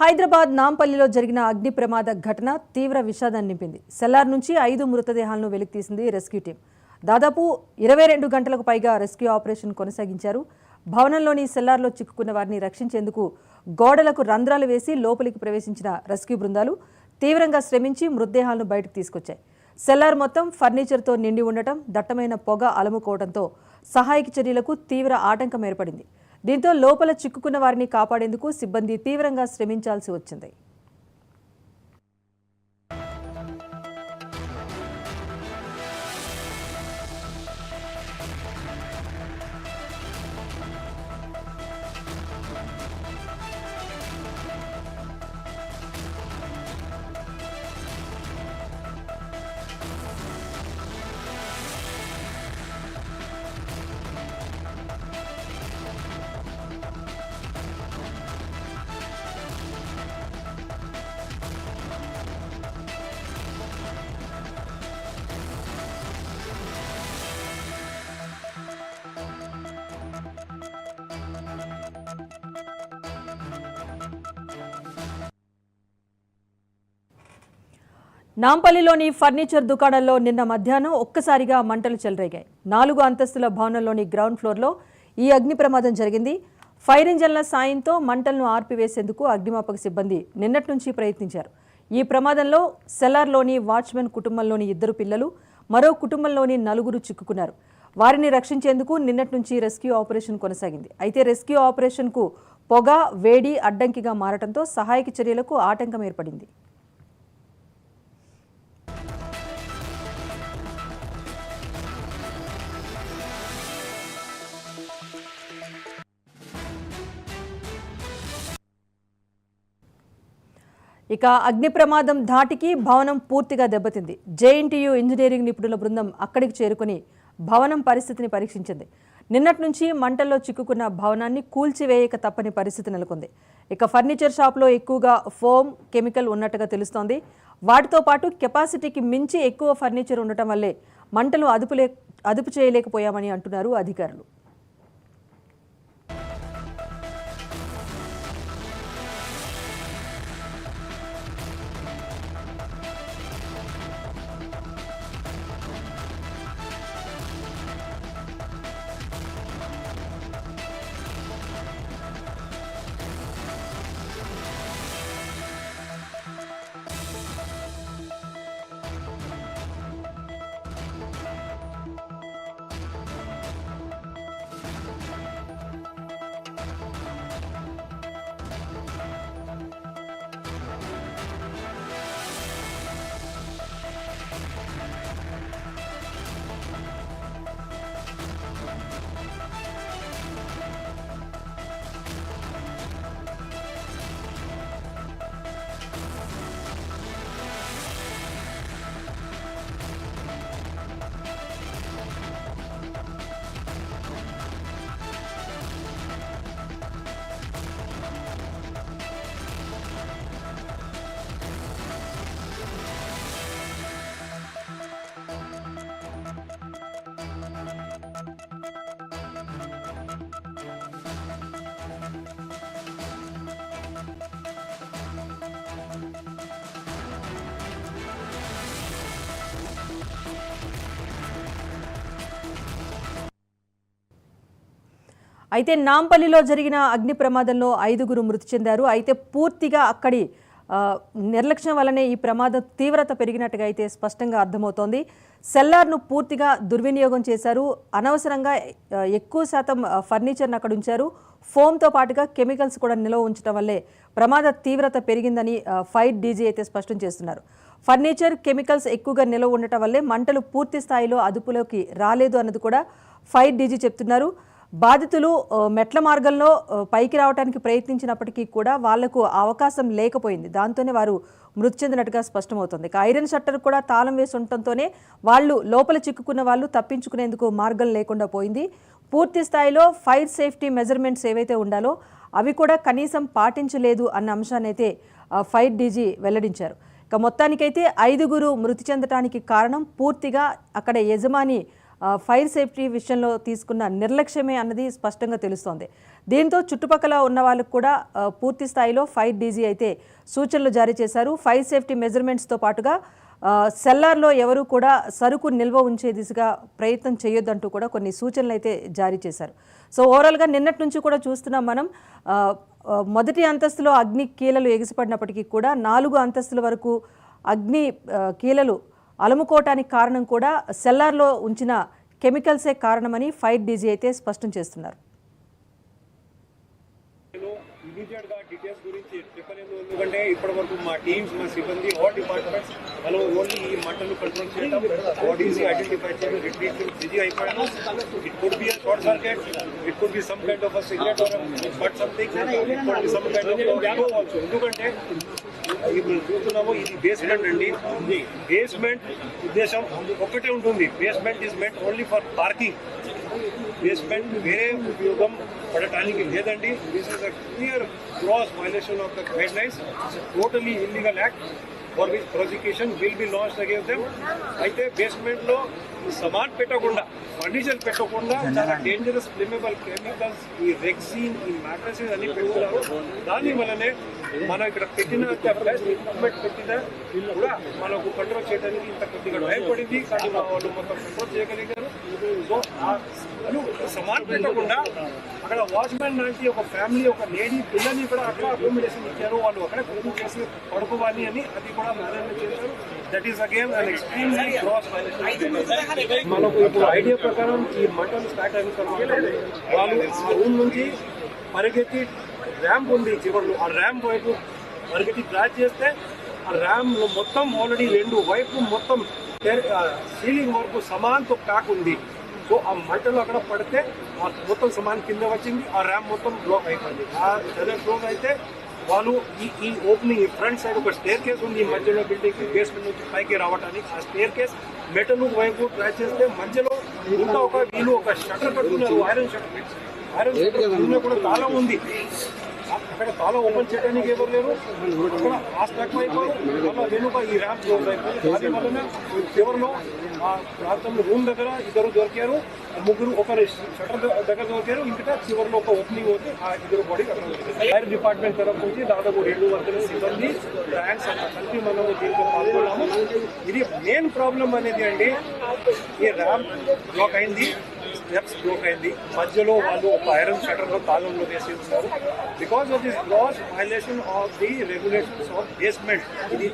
హైదరాబాద్ నాంపల్లిలో జరిగిన అగ్ని ప్రమాద ఘటన తీవ్ర విషాదాన్ని నింపింది. సెల్లార్ నుంచి ఐదు మృతదేహాలను వెలికితీసింది రెస్క్యూ టీం. దాదాపు ఇరవై రెండు గంటలకు పైగా రెస్క్యూ ఆపరేషన్ కొనసాగించారు. భవనంలోని సెల్లార్లో చిక్కుకున్న వారిని రక్షించేందుకు గోడలకు రంధ్రాలు వేసి లోపలికి ప్రవేశించిన రెస్క్యూ బృందాలు తీవ్రంగా శ్రమించి మృతదేహాలను బయటకు తీసుకొచ్చాయి. సెల్లార్ మొత్తం ఫర్నిచర్తో నిండి ఉండటం దట్టమైన పొగ అలముకోవడంతో సహాయక చర్యలకు తీవ్ర ఆటంకం ఏర్పడింది. దీంతో లోపల చిక్కుకున్న వారిని కాపాడేందుకు సిబ్బంది తీవ్రంగా శ్రమించాల్సి వచ్చింది. నాంపల్లిలోని ఫర్నిచర్ దుకాణంలో నిన్న మధ్యాహ్నం ఒక్కసారిగా మంటలు చెలరేగాయి. నాలుగు అంతస్తుల భవనంలోని గ్రౌండ్ ఫ్లోర్లో ఈ అగ్ని ప్రమాదం జరిగింది. ఫైర్ ఇంజన్ల సాయంతో మంటలను ఆర్పివేసేందుకు అగ్నిమాపక సిబ్బంది నిన్నటి నుంచి ప్రయత్నించారు. ఈ ప్రమాదంలో సెల్లార్లోని వాచ్మెన్ కుటుంబంలోని ఇద్దరు పిల్లలు మరో కుటుంబంలోని నలుగురు చిక్కుకున్నారు. వారిని రక్షించేందుకు నిన్నటి నుంచి రెస్క్యూ ఆపరేషన్ కొనసాగింది. అయితే రెస్క్యూ ఆపరేషన్కు పొగ వేడి అడ్డంకిగా మారటంతో సహాయక చర్యలకు ఆటంకం ఏర్పడింది. ఇక అగ్ని ప్రమాదం ధాటికి భవనం పూర్తిగా దెబ్బతింది. జేఎన్టీయూ ఇంజనీరింగ్ నిపుణుల బృందం అక్కడికి చేరుకుని భవనం పరిస్థితిని పరీక్షించింది. నిన్నటి నుంచి మంటల్లో చిక్కుకున్న భవనాన్ని కూల్చివేయక తప్పని పరిస్థితి నెలకొంది. ఇక ఫర్నిచర్ షాప్లో ఎక్కువగా ఫోమ్ కెమికల్ ఉన్నట్టుగా తెలుస్తోంది. వాటితో పాటు కెపాసిటీకి మించి ఎక్కువ ఫర్నిచర్ ఉండటం వల్లే మంటలు అదుపులే అదుపు చేయలేకపోయామని అంటున్నారు అధికారులు. అయితే నాంపల్లిలో జరిగిన అగ్ని ప్రమాదంలో ఐదుగురు మృతి చెందారు. అయితే పూర్తిగా అక్కడి నిర్లక్ష్యం వల్లనే ఈ ప్రమాదం తీవ్రత పెరిగినట్టుగా అయితే స్పష్టంగా అర్థమవుతోంది. సెల్లార్ను పూర్తిగా దుర్వినియోగం చేశారు. అనవసరంగా ఎక్కువ శాతం ఫర్నిచర్ను అక్కడ ఉంచారు. ఫోమ్తో పాటుగా కెమికల్స్ కూడా నిల్వ ఉంచడం వల్లే ప్రమాద తీవ్రత పెరిగిందని ఫైర్ డీజీ అయితే స్పష్టం చేస్తున్నారు. ఫర్నిచర్ కెమికల్స్ ఎక్కువగా నిల్వ ఉండటం వల్లే మంటలు పూర్తి స్థాయిలో అదుపులోకి రాలేదు అన్నది కూడా ఫైర్ డీజీ చెప్తున్నారు. బాధితులు మెట్ల మార్గంలో పైకి రావడానికి ప్రయత్నించినప్పటికీ కూడా వాళ్ళకు అవకాశం లేకపోయింది. దాంతోనే వారు మృతి చెందినట్టుగా స్పష్టమవుతుంది. ఐరన్ షట్టర్ కూడా తాళం వేసి ఉండటంతోనే వాళ్ళు లోపల చిక్కుకున్న వాళ్ళు తప్పించుకునేందుకు మార్గం లేకుండా పోయింది. పూర్తి స్థాయిలో ఫైర్ సేఫ్టీ మెజర్మెంట్స్ ఏవైతే ఉండాలో అవి కూడా కనీసం పాటించలేదు అన్న అంశాన్ని అయితే ఫైర్ డీజీ వెల్లడించారు. ఇక మొత్తానికైతే ఐదుగురు మృతి చెందటానికి కారణం పూర్తిగా అక్కడ యజమాని ఫైర్ సేఫ్టీ విషయంలో తీసుకున్న నిర్లక్ష్యమే అన్నది స్పష్టంగా తెలుస్తోంది. దీంతో చుట్టుపక్కల ఉన్న వాళ్ళకు కూడా పూర్తి స్థాయిలో ఫైర్ డీజీ అయితే సూచనలు జారీ చేశారు. ఫైర్ సేఫ్టీ మెజర్మెంట్స్తో పాటుగా సెల్లార్లో ఎవరు కూడా సరుకు నిల్వ ఉంచే దిశగా ప్రయత్నం చేయొద్దంటూ కూడా కొన్ని సూచనలు అయితే జారీ చేశారు. సో ఓవరాల్గా నిన్నటి నుంచి కూడా చూస్తున్నాం మనం మొదటి అంతస్తులో అగ్ని కీలలు ఎగిసిపడినప్పటికీ కూడా నాలుగు అంతస్తుల వరకు అగ్ని కీలలు అలుముకోవటానికి కారణం కూడా సెల్లార్లో ఉంచిన కెమికల్సే కారణమని ఫైర్ డీజీ అయితే స్పష్టం చేస్తున్నారు. ఇమీడియట్గా డీటెయిల్స్ గురించి చెప్పలేము ఎందుకంటే ఇప్పటి వరకు మా టీమ్స్ మా సిబ్బంది ఆల్ డిపార్ట్మెంట్స్ మనం ఓన్లీ ఈ మంటలు కంట్రోల్ చేయడం బాడీస్ ఐడెంటిఫై చేయడం రిట్రీట్ బిజీ అయిపోయాము it could be short circuit it could be some kind of cigarette but something some kind of ఎందుకంటే ఇప్పుడు చూస్తున్నాము ఇది బేస్మెంట్ అండి. బేస్మెంట్ ఉద్దేశం ఒకటే ఉంటుంది. Basement is meant only for parking basement వేరే ఉపయోగం పడటానికి లేదండి. This is a clear cross violation of the guidelines totally illegal act for which prosecution will be launch against them అయితే బేస్మెంట్లో సమాన్ పెట్టకుండా ఫర్నిచర్ పెట్టకుండా చాలా డేంజరస్ ఫ్లేమబుల్ కెమికల్స్ ఈ రెక్సిన్ ఈ మ్యాట్రసెస్ అన్ని పెడుతున్నారు దాని వల్లనే మనం ఇక్కడ పెట్టిన బెస్ట్ ఎక్విప్మెంట్ పెట్టిన కూడా మనకు కంట్రోల్ చేయడానికి ఇంత కొద్దిగా టైం పడింది. కానీ మా వాళ్ళు మొత్తం కంట్రోల్ చేయగలిగారు. సో సమాన్ పెట్టకుండా అక్కడ వాచ్మెన్ లాంటి ఒక ఫ్యామిలీ ఒక లేడీ పిల్లల్ని కూడా అక్కడ అకామిడేషన్ ఇచ్చారు. వాళ్ళు అక్కడ కుకింగ్ చేసి పడుకోవాలి అని అది కూడా మేనేజ్మెంట్ చేశారు. That is again an extremely cross మనకు ఇప్పుడు ఐడియా ప్రకారం ఈ మంటలు స్టార్ట్ అయిన తర్వాత వాళ్ళు ఆ రూమ్ నుంచి పరిగెత్తి ర్యాంప్ ఉంది చివరిలో. ఆ ర్యాంప్ వైపు పరిగెత్తి క్రాచ్ చేస్తే ఆ ర్యామ్ మొత్తం ఆల్రెడీ రెండు వైపు మొత్తం సీలింగ్ వరకు సమాన్తో ప్యాక్ ఉంది. సో ఆ మంటలు అక్కడ పడితే మొత్తం సమాన్ కింద వచ్చింది. ఆ ర్యామ్ మొత్తం బ్లాక్ అయిపోయింది. ఆ సెవెన్ ఫ్లోర్ అయితే వాళ్ళు ఈ ఈ ఓపెనింగ్ ఫ్రంట్ సైడ్ ఒక స్టేర్ కేస్ ఉంది. ఈ మధ్యలో బిల్డింగ్ బేస్మెంట్ నుంచి పైకి రావడానికి ఆ స్టేర్ కేస్ మెటల్ వైపు ట్రై చేస్తే మధ్యలో ఇంకా ఒక వీళ్ళు ఒక షట్టర్ కట్టుకున్నారు ఐరన్ షట్టర్ ఐరన్ షట్టర్ కూడా తాళం ఉంది. అక్కడ తాళం ఓపెన్ చేయడానికి ఎవరు లేరు. అక్కడ ఆ స్టక్ అయిపోయి మళ్ళీ వెనుక ఈ ర్యాంప్ క్లోజ్ అయిపోయింది దాని వలన చివరిలో ఆ ప్రాంతంలో రూమ్ దగ్గర ఇద్దరు దొరికారు. ముగ్గురు ఒక షటర్ దగ్గర దొరికారు. ఇంకా చివరిలో ఒక ఓపెనింగ్ అవుతుంది ఆ ఇద్దరు బాడీ ఫైర్ డిపార్ట్మెంట్ తరఫు నుంచి దాదాపు రెండు వందల సిబ్బంది ట్యాంక్స్ కలిపి మనము దీంట్లో పాల్గొన్నాము. ఇది మెయిన్ ప్రాబ్లం అనేది అండి ఈ ర్యాంప్ బ్లాక్ అయింది. స్టెప్స్ బ్లోక్ అయింది. మధ్యలో వాళ్ళు ఒక ఐరన్ షటర్లో తాళంలో వేసి ఉన్నారు because of this gross violation of the regulations of basement ఇది